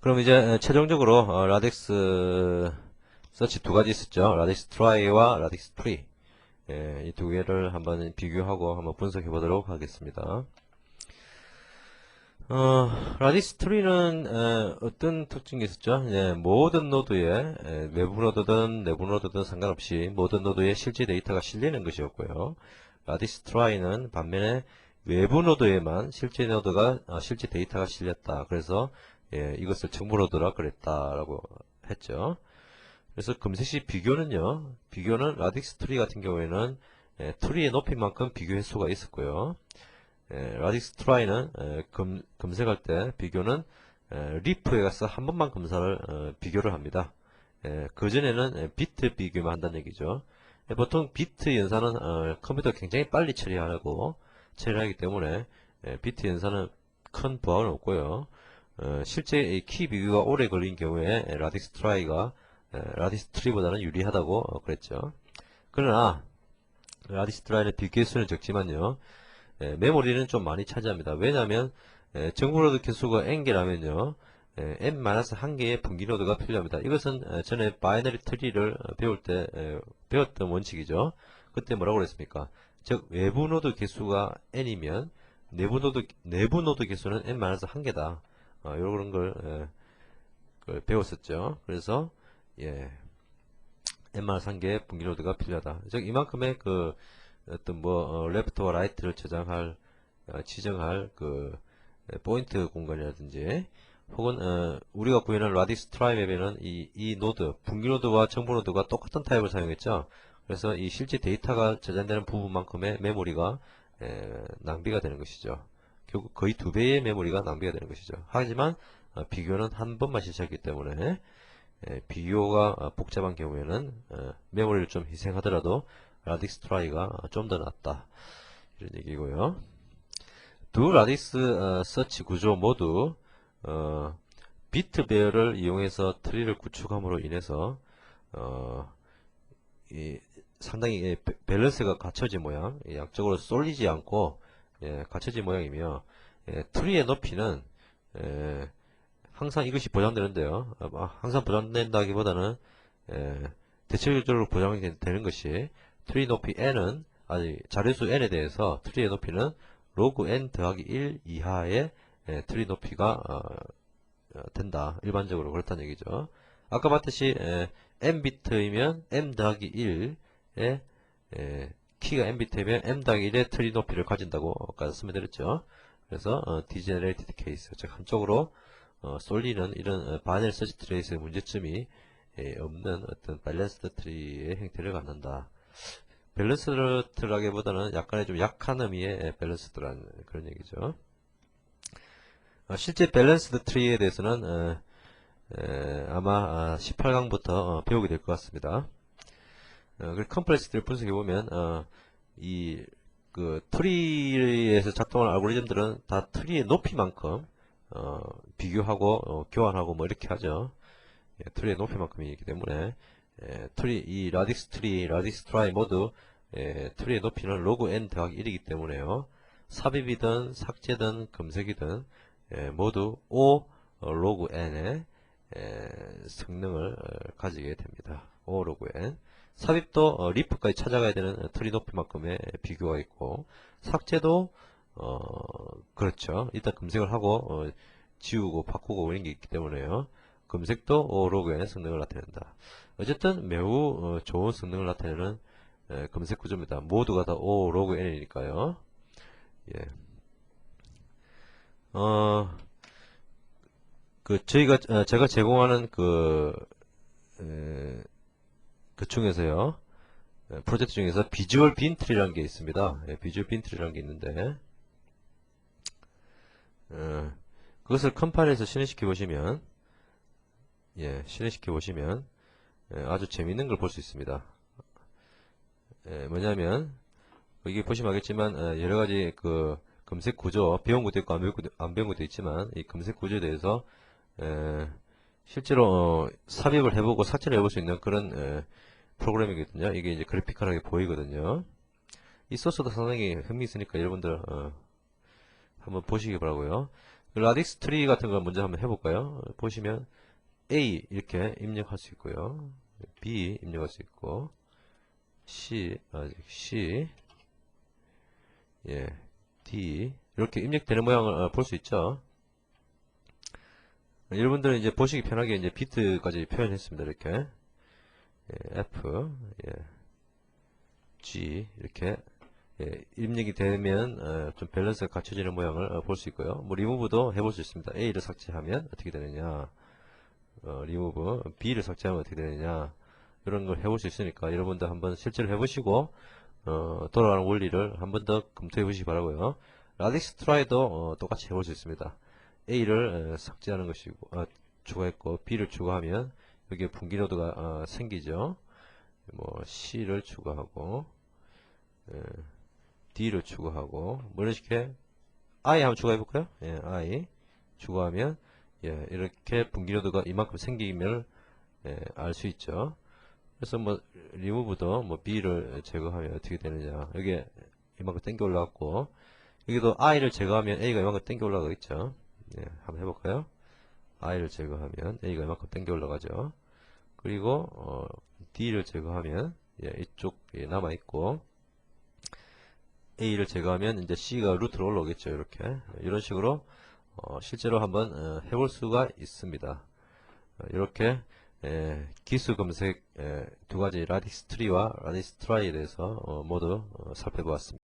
그럼 이제 에, 최종적으로 어, 라덱스 서치 두 가지 있었죠. 라덱스 트라이와 라덱스 프리 예, 이 두 개를 한번 비교하고 한번 분석해 보도록 하겠습니다. 어, 라디스 트리는 에, 어떤 특징이 있었죠? 예, 모든 노드에 에, 외부 노드든 내부 노드든 상관없이 모든 노드에 실제 데이터가 실리는 것이었고요. 라디스 트라이는 반면에 외부 노드에만 실제 노드가 아, 실제 데이터가 실렸다. 그래서 예, 이것을 정보 노드라 그랬다라고 했죠. 그래서 검색 시 비교는요. 비교는 라디스 트리 같은 경우에는 예, 트리의 높이만큼 비교 횟수가 있었고요. 예, 라디스 트라이는 예, 검, 검색할 때 비교는 예, 리프에 가서 한 번만 검사를 어, 비교를 합니다. 예, 그전에는 예, 비트 비교만 한다는 얘기죠. 예, 보통 비트 연산은 어, 컴퓨터 굉장히 빨리 처리하고 처리하기 때문에 예, 비트 연산은 큰 부하는 없고요. 어, 실제 이키 비교가 오래 걸린 경우에 예, 라디스 트라이가 예, 라디스 트리보다는 유리하다고 어, 그랬죠. 그러나 라디스 트라이는 비교 수는 적지만요. 예, 메모리는 좀 많이 차지합니다. 왜냐하면 예, 정보로드 개수가 n개라면요. 예, n-1개의 분기노드가 필요합니다. 이것은 예, 전에 바이너리 트리를 어, 배울 때 예, 배웠던 원칙이죠. 그때 뭐라고 그랬습니까? 즉 외부 노드 개수가 n이면 내부 노드 내부 노드 개수는 n-1개다. 어, 이런 걸, 예, 그 배웠었죠. 그래서 예, n-1개의 분기노드가 필요하다. 즉 이만큼의 그 어떤 뭐 어, 레프트와 라이트를 저장할 어, 지정할 그 에, 포인트 공간이라든지 혹은 어, 우리가 구현한 라디스 트라이맵에는 이, 이 노드 분기 노드와 정보 노드가 똑같은 타입을 사용했죠. 그래서 이 실제 데이터가 저장되는 부분만큼의 메모리가 에, 낭비가 되는 것이죠. 결국 거의 두 배의 메모리가 낭비가 되는 것이죠. 하지만 어, 비교는 한 번만 실시하기 때문에 에, 비교가 어, 복잡한 경우에는 어, 메모리를 좀 희생하더라도 라디스 트라이가 좀 더 낫다. 이런 얘기고요. 두 라디스 어, 서치 구조 모두 어, 비트 배열을 이용해서 트리를 구축함으로 인해서 상당히 예, 배- 밸런스가 갖춰진 모양, 예, 양적으로 쏠리지 않고 예, 갖춰진 모양이며 예, 트리의 높이는 예, 항상 이것이 보장되는데요. 아, 아, 항상 보장된다기보다는 예, 대체적으로 보장이 된- 되는 것이 트리 높이 n은 아니 자료수 n에 대해서 트리의 높이는 로그 n 더하기 1 이하의 예, 트리 높이가 어, 어, 된다. 일반적으로 그렇다는 얘기죠. 아까 봤듯이 예, n 비트이면 m 더하기 1의 예, 키가 n 비트이면 m 더하기 1의 트리 높이를 가진다고 아까 설명드렸죠. 그래서 어, degenerated case 즉 한쪽으로 어, 쏠리는 이런 어, 바넬 서치 트레이스의 문제점이 예, 없는 어떤 밸런스드 트리의 형태를 갖는다. 밸런스드라기보다는 약간의 좀 약한 의미의 예, 밸런스드라는 그런 얘기죠. 어, 실제 밸런스드 트리에 대해서는 어, 에, 아마 18강부터 배우게 될 것 같습니다. 어, 그 컴플렉스들을 분석해 보면 어, 이그 트리에서 작동하는 알고리즘들은 다 트리의 높이만큼 어, 비교하고 어, 교환하고 뭐 이렇게 하죠. 예, 트리의 높이만큼이기 때문에 예, 트리 이 라디스 트리, 라디스 트라이 모두 예, 트리의 높이는 로그 n 더하기 1이기 때문에요. 삽입이든 삭제든 검색이든 예, 모두 O 어, 로그 n의 에, 성능을 어, 가지게 됩니다. O 로그 n 삽입도 어, 리프까지 찾아가야 되는 어, 트리 높이만큼의 비교가 있고 삭제도 어, 그렇죠. 일단 검색을 하고 어, 지우고 바꾸고 이런 게 있기 때문에요. 검색도 O 로그 n의 성능을 나타낸다. 어쨌든 매우 어, 좋은 성능을 나타내는 에, 검색 구조입니다. 모두가 다 O 로그 n이니까요. 예. 어, 그 저희가 어, 제가 제공하는 그, 에, 그 중에서요 에, 프로젝트 중에서 비주얼 빈트리라는 게 있습니다. 예, 비주얼 빈트리라는 게 있는데 어, 그것을 컴파일해서 실행시켜 보시면 예, 실행시켜 보시면 예, 아주 재밌는 걸 볼 수 있습니다. 예, 뭐냐면 이게 보시면 알겠지만 어, 여러 가지 그 검색 구조 배운 것도 있고 안 배운 것도, 안 배운 것도 있지만 이 검색 구조에 대해서 에, 실제로 어, 삽입을 해보고 삭제를 해볼 수 있는 그런 에, 프로그램이거든요. 이게 이제 그래픽하게 보이거든요. 이 소스도 상당히 흥미 있으니까 여러분들 어, 한번 보시기 바라고요. 라딕스 트리 같은 걸 먼저 한번 해볼까요? 보시면 A 이렇게 입력할 수 있고요. B 입력할 수 있고 C 아, C 예 D 이렇게 입력되는 모양을 어, 볼수 있죠. 여러분들은 이제 보시기 편하게 이제 비트까지 표현했습니다. 이렇게 예, F 예, G 이렇게 예, 입력이 되면 어, 좀 밸런스가 갖춰지는 모양을 어, 볼수 있고요. 뭐 리무브도 해볼 수 있습니다. A를 삭제하면 어떻게 되느냐, 어, 리무브 B를 삭제하면 어떻게 되느냐 이런 걸 해볼 수 있으니까 여러분들 한번 실제로 해보시고 어, 돌아가는 원리를 한 번 더 검토해 보시기 바라고요. 라딕스 트라이도 어, 똑같이 해볼 수 있습니다. A를 어, 삭제하는 것이고 어, 추가했고 B를 추가하면 여기에 분기 노드가 어, 생기죠. 뭐 C를 추가하고 예, D를 추가하고 뭐 이런 식의 I 한번 추가해 볼까요? 예, I 추가하면 예, 이렇게 분기 노드가 이만큼 생기면 예, 알 수 있죠. 그래서 뭐 리무브도 뭐 B를 제거하면 어떻게 되느냐 여기에 이만큼 땡겨 올라갔고 여기도 I를 제거하면 A가 이만큼 땡겨 올라가겠죠. 예, 한번 해볼까요? I를 제거하면 A가 이만큼 땡겨 올라가죠. 그리고 어, D를 제거하면 예, 이쪽 예, 남아 있고 A를 제거하면 이제 C가 루트로 올라오겠죠. 이렇게 이런 식으로 어, 실제로 한번 어, 해볼 수가 있습니다. 어, 이렇게 에, 기수 검색 에, 두 가지 라디스 트리와 라디스 트라이에 대해서 어, 모두 어, 살펴보았습니다.